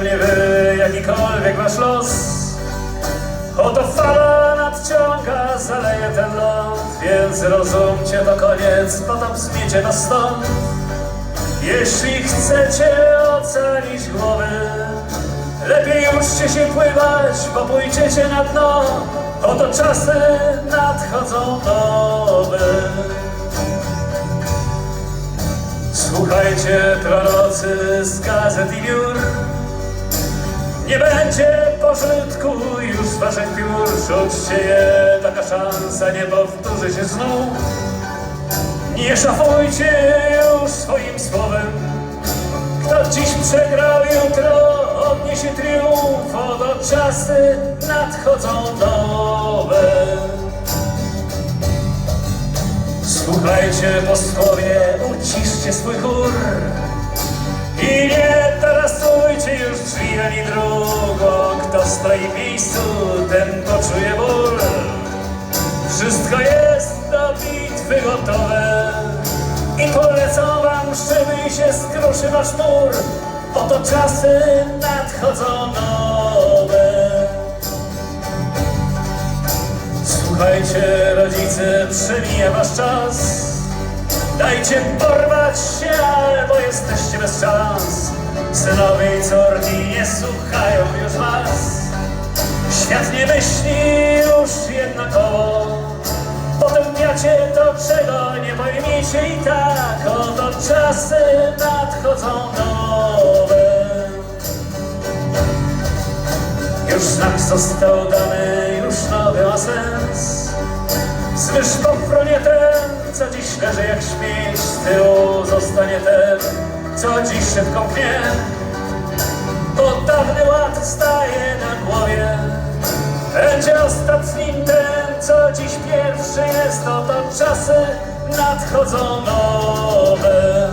mnie wy, jakikolwiek masz los. Oto fala nadciąga, zaleje ten ląd, więc rozumcie to koniec, potem zmiecie na stąd. Jeśli chcecie ocalić głowy, lepiej uczcie się pływać, bo pójdziecie na dno. Oto czasy nadchodzą nowe. Słuchajcie prorocy z gazet i biur. Nie będzie pożytku już waszych biur. Rzućcie je, taka szansa nie powtórzy się znów. Nie szafujcie już swoim słowem. Kto dziś przegrał, jutro odniesie triumf. Oto czasy nadchodzą nowe. Słuchajcie posłowie, uciszcie swój chór i nie tarasujcie już drzwi ani drugo. Kto stoi w miejscu, ten poczuje ból. Wszystko jest do bitwy gotowe i polecą wam, żeby się skruszy wasz mur. Oto czasy nadchodzą nowe. Słuchajcie, rodzice, przemija wasz czas. Dajcie porwać się, albo jesteście bez szans. Synowie i córki nie słuchają już was. Świat nie myśli już jednakowo. Potępiacie to, czego nie pojmiecie i tak oto czasy nadchodzą nowe. Już znak został dany, już nowy ma sens. Słysz po fronie ten, co dziś leży jak śmieć, z tyłu zostanie ten, co dziś szybko pnie. Bo dawny ład staje na głowie, będzie ostatnim ten, co dziś pierwszy jest, oto czasy nadchodzą nowe.